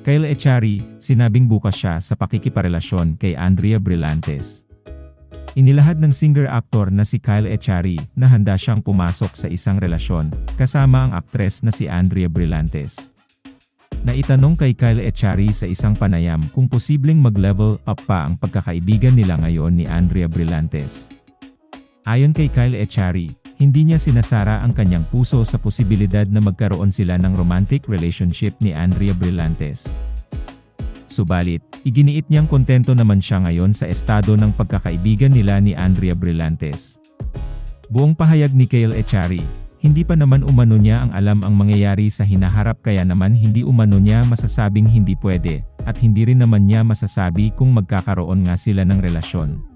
Kyle Echari, sinabing bukas siya sa pakikiparelasyon kay Andrea Brillantes. Inilahad ng singer-actor na si Kyle Echari na handa siyang pumasok sa isang relasyon kasama ang aktres na si Andrea Brillantes. Naitanong kay Kyle Echari sa isang panayam kung posibleng mag-level up pa ang pagkakaibigan nila ngayon ni Andrea Brillantes. Ayon kay Kyle Echari, hindi niya sinasara ang kanyang puso sa posibilidad na magkaroon sila ng romantic relationship ni Andrea Brillantes. Subalit, iginiit niyang kontento naman siya ngayon sa estado ng pagkakaibigan nila ni Andrea Brillantes. Buong pahayag ni Kyle Echari, hindi pa naman umano niya ang alam ang mangyayari sa hinaharap kaya naman hindi umano niya masasabing hindi pwede, at hindi rin naman niya masasabi kung magkakaroon nga sila ng relasyon.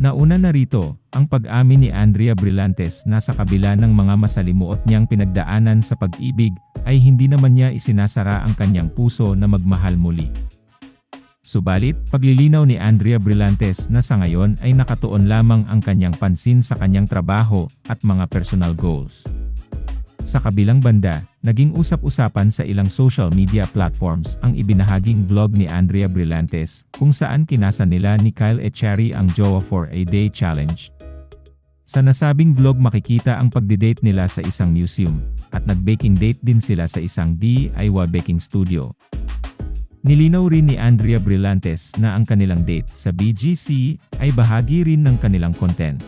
Nauna na rito, ang pag-amin ni Andrea Brillantes na sa kabila ng mga masalimuot niyang pinagdaanan sa pag-ibig, ay hindi naman niya isinasara ang kanyang puso na magmahal muli. Subalit, paglilinaw ni Andrea Brillantes na sa ngayon ay nakatuon lamang ang kanyang pansin sa kanyang trabaho at mga personal goals. Sa kabilang banda, naging usap-usapan sa ilang social media platforms ang ibinahaging vlog ni Andrea Brillantes kung saan kinasa nila ni Kyle Echari ang Jowa for a Day Challenge. Sa nasabing vlog makikita ang pagdidate nila sa isang museum, at nag-baking date din sila sa isang DIY baking studio. Nilinaw rin ni Andrea Brillantes na ang kanilang date sa BGC ay bahagi rin ng kanilang content.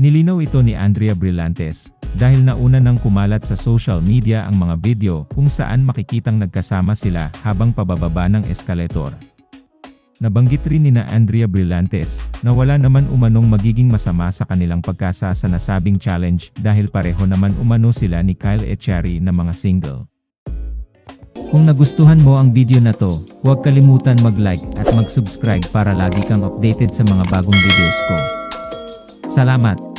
Nilinaw ito ni Andrea Brillantes dahil nauna nang kumalat sa social media ang mga video kung saan makikitang nagkasama sila habang pabababa ng eskalator. Nabanggit rin ni na Andrea Brillantes na wala naman umanong magiging masama sa kanilang pagkasa sa nasabing challenge dahil pareho naman umano sila ni Kyle Echari na mga single. Kung nagustuhan mo ang video na to, huwag kalimutan mag-like at mag-subscribe para lagi kang updated sa mga bagong videos ko. Salamat!